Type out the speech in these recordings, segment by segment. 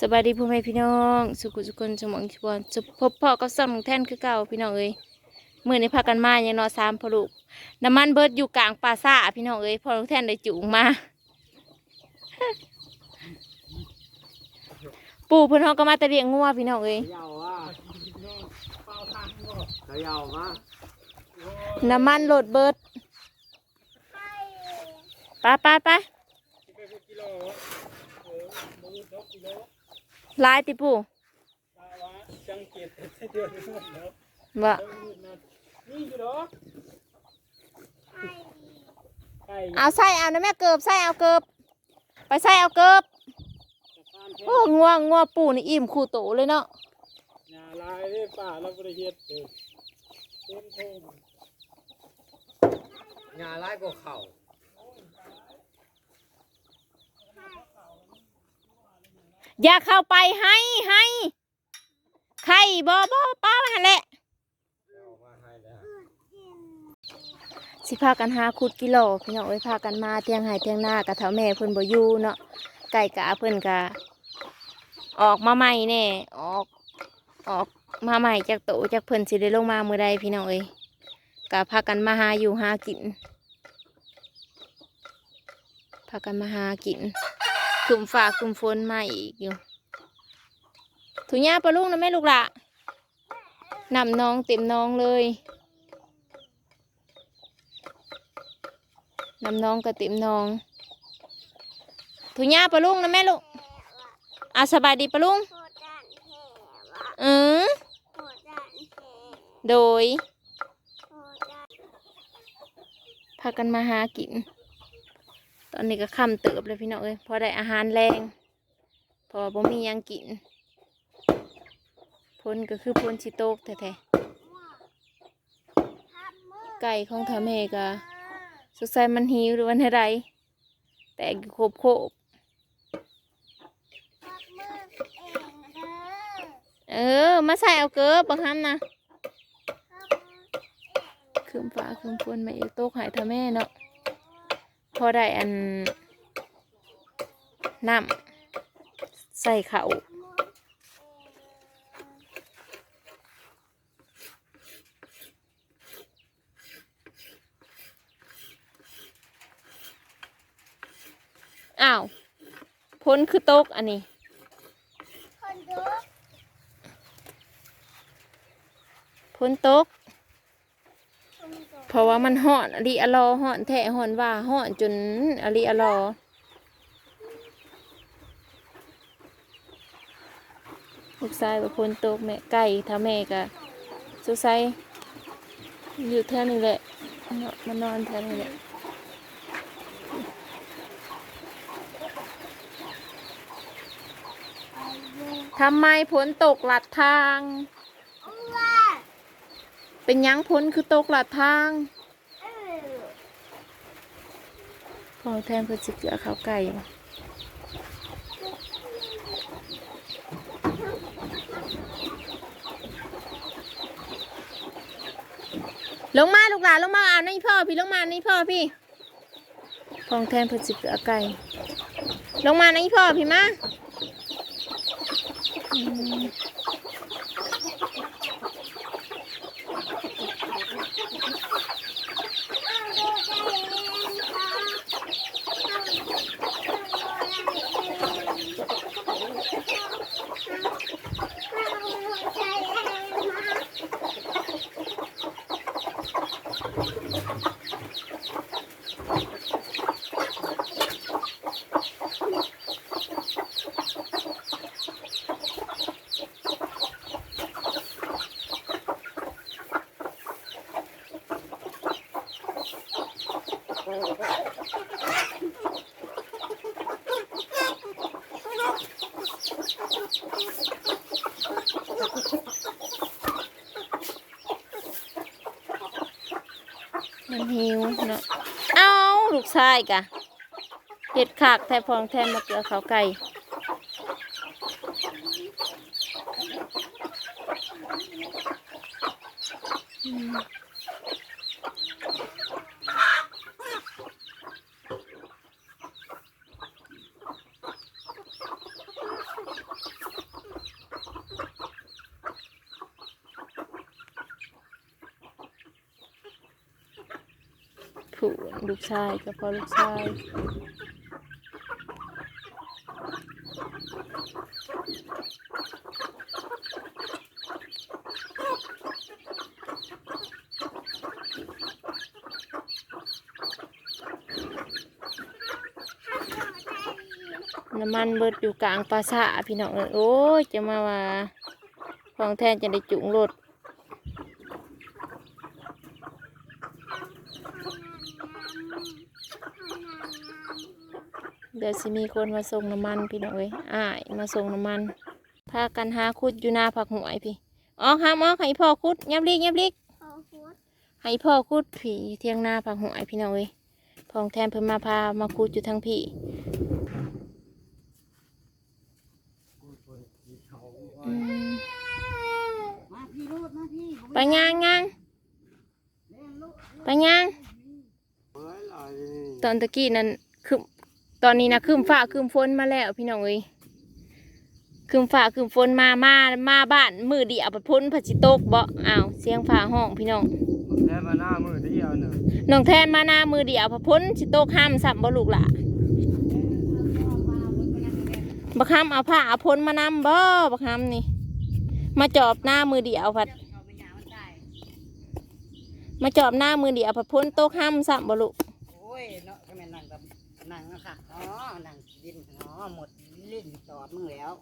สบายดีพ่อแม่พี่น้อง สุขุสุคนสมองชวนสุพบพ่อกับซ้ำแท่นคือเก่าพี่น้องเอ้ยมื่อนี้พากันมาอย่างนอสามพลูกน้ำมันเบิดอยู่กลางป่าซ่าพี่น้องเอ้ยพอน้องแท่นได้จูงมาปู่เพิ่นเฮาก็มาแต่เลี้ยงงัวพี่น้องเอ้ยน้ำมันโหลดเบิดไปไปไป ลายติปู่บ่นี่อยู่ดอกไก่เอาใส่เอานะแม่เกิบใส่เอาเกิบ ไปใส่เอาเกิบข้านแท้โอ้งัวงัวปู่นี่อิ่มคู่โตเลยเนาะยาลายได้ป่าเราบริเฮ็ดเออเต็มโทมยาลายก็เข่า อย่าเข้าไปให้ให้ไข่บ่บ่ป้าหันแหละสิพากันหาขุดกิโลพี่น้องเอ้ยพากันมาเตียงไห้เตียงหน้ากะเท่าแม่เพิ่นบ่อยู่เนาะไก่กะเพิ่นกะออกมาใหม่แน่ออกออกมาใหม่จากโตจากเพิ่นสิได้ลงมาเมื่อใดพี่น้องเอ้ยกะพากันมาหาอยู่หากินพากันมาหากิน กลุ่มฝากกลุ่มฝนมาอีกอยู่ถุงยาปลาลูกนะแม่ลูกละนำน้องเต็มน้องเลยน้ำน้องกระติมน้องถุงยาปะลุงนะแม่ลูกอาสบายดีปะลุงอือโดยพากันมาหากินต อนนี้ก็ค่ำเติบเลยพี่น้องเอ้ยพอได้อาหารแรงเพอบ่มีหยังกินพ้นก็คือพ้นชิโตกแท้ๆไก่ของทาเมกะสงสัยมันหิวหรือวันอะไรแต่อยู่โคบโคบเออ มาใส่เอาเกลือบังคับนะคืมฟ้าคืมฝนมาอีกโต๊ะหายเธอแม่เนาะ พอได้อันน้ำใส่เขาวอ้าวพ้นคือโต๊ะอันนี้พ้นตก เพราะว่ามันห่อนอลีอะลอห่อนแทะห่อนว่าห่อนจนอลีอะลอลูกชายว่าพ้นตกแม่ไก่ถ้าแม่ก็สุกชายอยู่แท่นี้แหละมานอนแท่นี้แหละทำไมฝนตกหลัดทาง เป็นยังพ้นคือตกหลัดทางพอแทนเพื่อสิเกลือข้าวไก่ลงมาลูกหลานลงมาเอานี่พ่อพี่ลงมานี่พ่อพี่พองแทนเพื่อสิเกลือไก่ลงมานี่พ่อพี่มา หิวเนาะเอาลูกชายกะเห็ดขากแทบพองแทนมะเกลือเขาไก่อืม ผู้ลูก ชายก็พอลูกชายน้ำมันเบิดอยู่กลางปราสาพี่น้องเอ้ยโอ้ยจะมาว่าของแทนจะได้จุงรถ เดี๋ยวสิมีคนมาส่งน้ำมันพี่น้องเอ้ยอ้ายมาส่งน้ำมันพากันหาคุดอยู่หน้าผักหวยพี่ออกหามออกให้พ่อคุดยับลิกยับลิกให้พ่อคุดผีเที่ยงหน้าผักหวยพี่น้องเอ้ยพองแทนเพิ่นมาพามาคุดอยู่ทั้งพี่อืมมาพี่รูดมาพี่ไปย่างย่างไปย่างเฮ้ยหลายตอนตะกี้นั้นคือ ตอนนี้นะคืมฟ้าคืมฝนมาแล้วพี่น้องเอ้ยคืมฟ้าคืมฝนมามามาบ้านมือเดียวไปพ้นพัชิตกบ่อ้าวเสียงฟ้าห้องพี่น้องแค่มาหน้ามือเดียวเนอะน้องแทนมาหน้ามือเดียวพอพ้นสิตกห้ามสับบ่ลูกหล่ะบักห้ามเอาผ้าเอาพ้นมานำบ่บักห้ามนี่ มาจอบหน้ามือเดียวพัดเอาไปหยามันตายมาจอบหน้ามือเดียวพัดพ้นตกห้ามสับบ่ลูกโอ้ยเนาะก็แม่นนั่งกับ นั่งนะค่ะอ๋อนั่งดินอ๋อหมดลิ้นตอดมึงแล้ว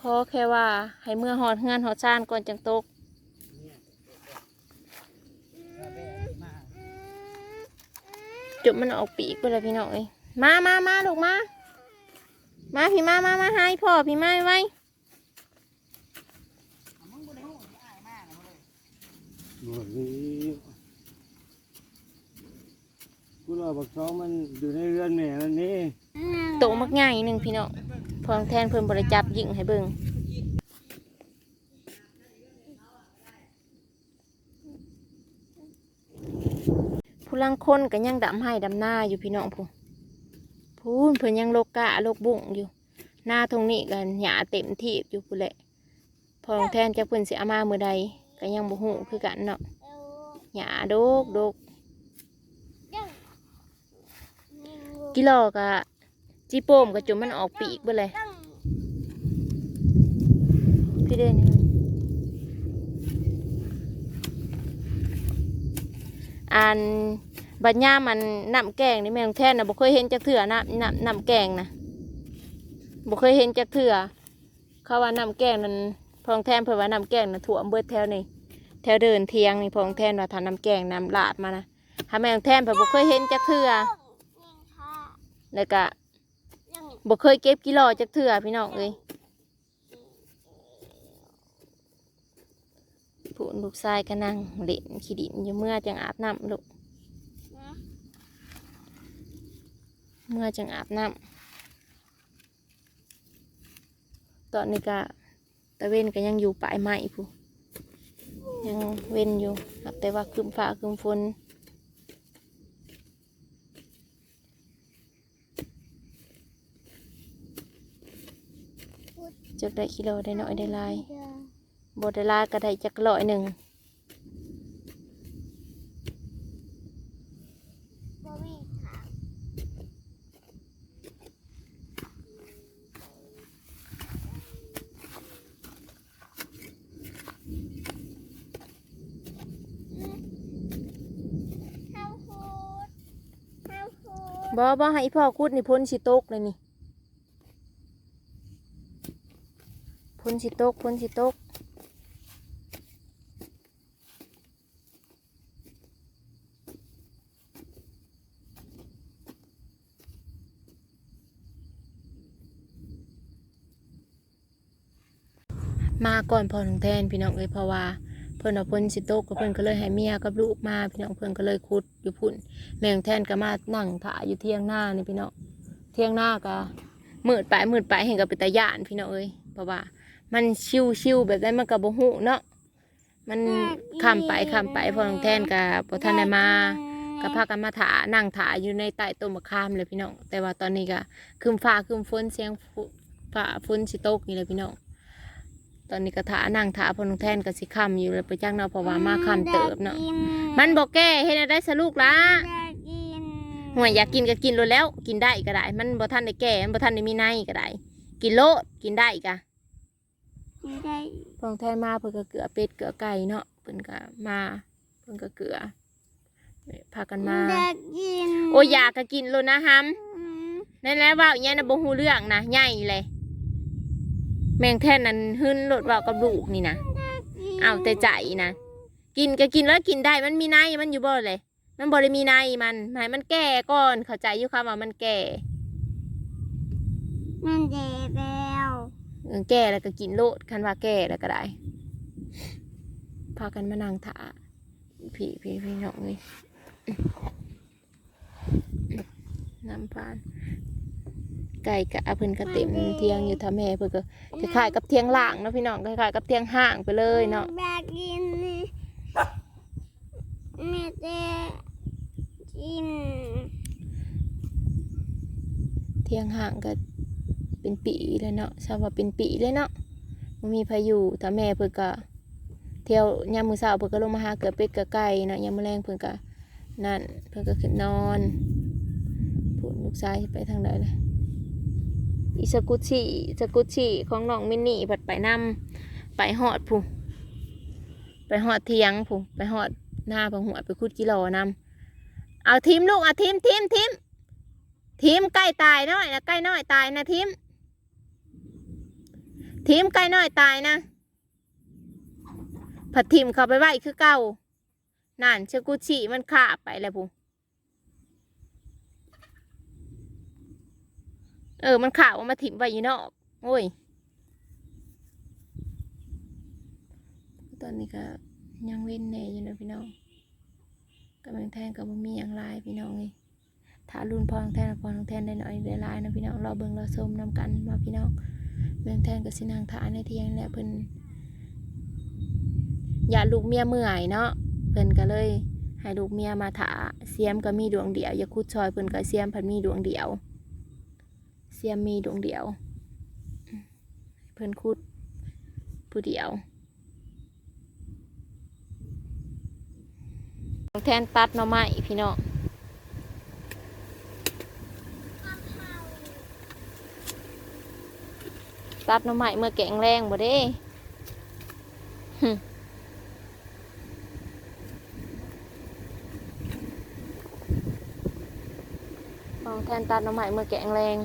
ขอแค่ว่าให้เมื่อหอดเฮือนหอดซ่านก่อนจังตกเนี่ยเอาไปมาจุดมันออกปีกไปเลยพี่น้องเอ้ยมามามาลูกมา มาพี่มามามาให้พ่อพี่มาไว้เอามึงบ่ได้ฮู้สิอ้ายมากนะเว้ย หมดนี้กูรอบักช้องมันอยู่ในเรือนแม่มันนี่โตมักง่ายหนึ่งพี่น้องพองแทนเพิ่นบริจับยิงให้เบิ่งผู้ลังคนก็ยังดำให้ดำหน้าอยู่พี่น้องพูนพูนเพิ่นยังโลกกะโลกบุ่งอยู่ หน้าตรงนี้กันหยาเต็มที่อยู่พูนแหละพองแทนจะเพิ่นสิเอามาเมื่อใดก็ยังบ่ฮู้คือกันเนาะหยาโดกโดก กิโลกะจีโป้มกะจุมมันออกปีกเบ่เลยพี่เด่นอันบัดย่ามันน้ำแกงนี่แม่งแท้น่ะบ่เคยเห็นจักเถื่อน้ำน้ำน้ำแกงนะบ่เคยเห็นจักเถื่อเขาว่าน้ำแกงนั้นพองแทนเพิ่นว่าน้ำแกงน่ะถั่วเบิดแถวนี่แถวเดินเทียงนี่พองแทนว่าทานน้ำแกงน้ำลาดมานะถ้าแม่งแทนเพิ่นบ่เคยเห็นจักเถื่อ แล้วก็บ่เคยเก็บกิโลจักเถื่อพี่น้องเอ้ยผู้ลูกชายก็นั่งเล่นขี้ดินอยู่เมื่อจังอาบน้ำลูกเมื่อจังอาบน้ำตอนนี้ก็ตะเวนก็ยังอยู่ปลายไม้ผู้ยังเว้นอยู่ครับแต่ว่าคืมฟ้าคืมฝน จักได้กิโลได้น้อยได้หลายบได้หลายก็ได้จักร้อยหนึ่งบอบอให้พ่อคุดนี่พ้นสิตกเลยนี่ นสิตกพ้นสิตกมาก่อนพอถึงแทนพี่น้องเอ้ยเพราะว่าเพิ่นเอาพ้นสิโตกก็เพิ่นก็เลยให้เมียกับลูกมาพี่น้องเพิ่นก็เลยคุดอยู่พุ่นแมงแทนก็มานั่งถ่ายอยู่เที่ยงหน้านี่พี่น้องเที่ยงหน้าก็มืดไปมืดไปเห็นกับป็นตาย่านพี่น้องเอ้ยเพราะว่า มันชิวชิวๆแบบนั้นมันกับโบหูเนาะมันข้ามไปข้ามไปพอน้องแทนกับพอท่านได้มาก็พากันมาถานั่งถาอยู่ในใต้ต้นมะขามเลยพี่น้องแต่ว่าตอนนี้ก็คืมฟ้าคืมฝนเสียงฝฟ้าฝนสิตกนี่เลยพี่น้องตอนนี้ก็ถานั่งถาพอน้องแทนก็สิค่ำอยู่เลยไปจ้างเนาะเพราะว่ามาค่ำเติบเนาะมันบอกแก้เฮ็ดให้ได้สลูกละอยากกินห่วยอยากกินก็กินโลดแล้ว กินได้ก็ได้ มันบ่ทันได้แก่มันบ่ทันได้มีในก็ได้ กินโลดกินได้กะไม่ได้พอน้องแทนมาเพิ่นก็เกลือเป็ดเกลือไก่เนาะเพิ่นก็มาเพิ่นก็เกลือพากันมาอยากกินโอ้ยอยากก็กินโลดนะฮัมอืมนั่นแหละเว่าอย่างนี้นะบ่ฮู้เรื่องนะใหญ่เลย แมงแท่นนั้นหึ้นโลดเว่ากับลูกนี่นะเอาแต่ใจนะกินก็กินแล้วกินได้มันมีในมันอยู่บ่เลย มันบ่ได้มีในมันหมายมันแก่ก่อนเข้าใจอยู่คำว่ามันแก่มันเจ็บแล้วเออ แก่แล้วก็กินโลดคันว่าแก่แล้วก็ได้ พากันมานั่งถาพี่พี่พี่น้องนี่น้ำพาน ไก่กะเพิ่นก็เต็มเทียงอยู่ทำแม่เพิ่นก็คล้ายๆกับเทียงล่างเนาะพี่น้องคล้ายๆกับเทียงห่างไปเลยเนาะอยากกินนี่แม่จะกิน เที่ยงห่างก็ เป็นปีเลยเนาะชาวว่าเป็นปีเลยเนาะมันมีพายุถ้าแม่เพิ่นก็เที่ยวยามมื้อเช้าเพิ่นก็ลงมาหาเกือบเป็ดเกือบไก่เนาะยามมื้อแลงเพิ่นก็นั่นเพิ่นก็ขึ้นนอนพูดลูกชายไปทางใดเลยอีสกุชิสกุชิของน้องมินนี่ผัดไปนำไปฮอดผู้ไปฮอดเทียงผู้ไปฮอดหน้าพังหัวไปคุดกิโลนำเอาทีมลูกเอาทีมทีมทีมทีมใกล้ตายน้อยนะใกล้น้อยตายนะทีม ทีมใกล้น้อยตายนะผัดทีมเขาไปไหวคือเก่านั่นเชกุชิมันขาไปแล้วพูเออ มันขาวมาถิ่มไว้อยู่นอกโอ้ย ตอนนี้ก็ยังเว้นแน่อยู่นะพี่น้องกำลังแทงกับมีอย่างไรพี่น้องเลยถ้ารุ่นพอน้องแทนพอน้องแทนได้หน่อยได้ลายนะพี่น้องรอเบิ่งรอชมนำกันมาพี่น้อง เบิ่งแทนกับสินางถาในเทียงแหละเพิ่นอย่าลูกเมียเมื่อยเนาะเพิ่นก็เลยให้ลูกเมียมาถาเสียมก็มีดวงเดียวอย่าคุดชอยเพิ่นก็เสียมเพันมีดวงเดียว เสียมมีดวงเดียว เพิ่นคุดผู้เดียวน้องแทนตัดหน่อไม้พี่น้อง ตัดหน่อไม้เมื่อแกงแรงบ่เด้หึลองแทนตัดหน่อไม้เมื่อแกงแรง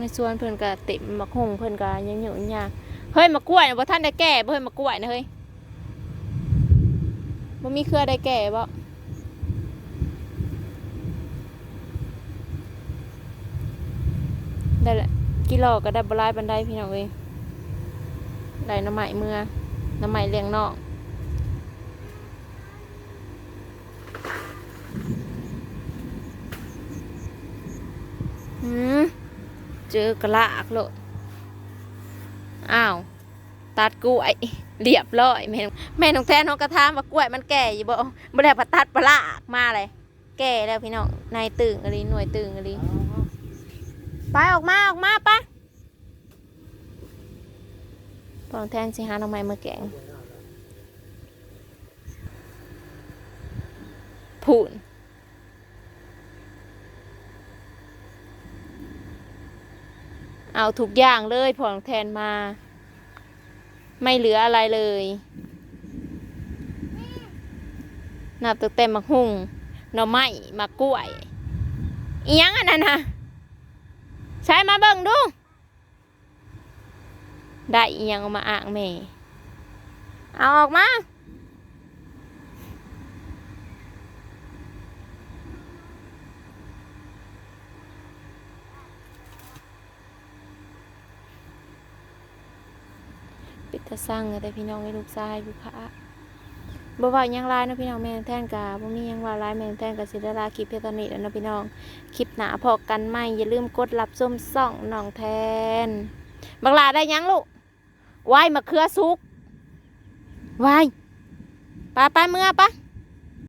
ในสวนเพิ่นก็เต็มมักหงเพิ่นก็ยังอยู่ยากเฮ้ยมะกล้วยน่ะบ่ท่านได้แก่บ่เฮ้ยมะกล้วยนะเฮ้ยบ่มีเครือได้แก่บ่ได้ละกิโลก็ได้บ่ลายปานใดพี่น้องเอ้ยได้น้ำใหม่เมื่อน้ำใหม่เลี้ยงนอกหืม จอกระลากโลดอ้าว ตัดกล้วยเรียบร้อยแม่แม่น้องแทนน้องกระทามว่ากล้วยมันแก่อยู่บ่บ่ได้พัดตัดปลาลากมาเลยแก่แล้วพี่น้องนายตึงอะไรหน่วยตึงอะไรไปออกมาออกมาปะพองแทนสิหาน้องไม้มาแกงพูน เอาทุกอย่างเลยพอน้องแทนมา ไม่เหลืออะไรเลย นับตั้งแต่มักหุ่งหน่อไม้มักกล้วยอียังอันนั้นนะใช้มาเบิ่งดู ได้อียังเอามาอ่างแม่ เอาออกมา ปิดตาสร้างแต่พี่น้องให้ลูกชายลูกค้าบ่ว่ายังไลน์นะพี่น้องแม่นแท่นกาบ่มียังว่าไลน์แม่นแท่นกาสิได้ลาคลิปเพียงเท่านี้แล้วนะพี่น้องคลิปหนาพอกันไหม่อย่าลืมกดรับชมส่องน้องแทนบักลาได้ยังลูกไหวมะเขือสุกวายปลาไปเมื่อปะ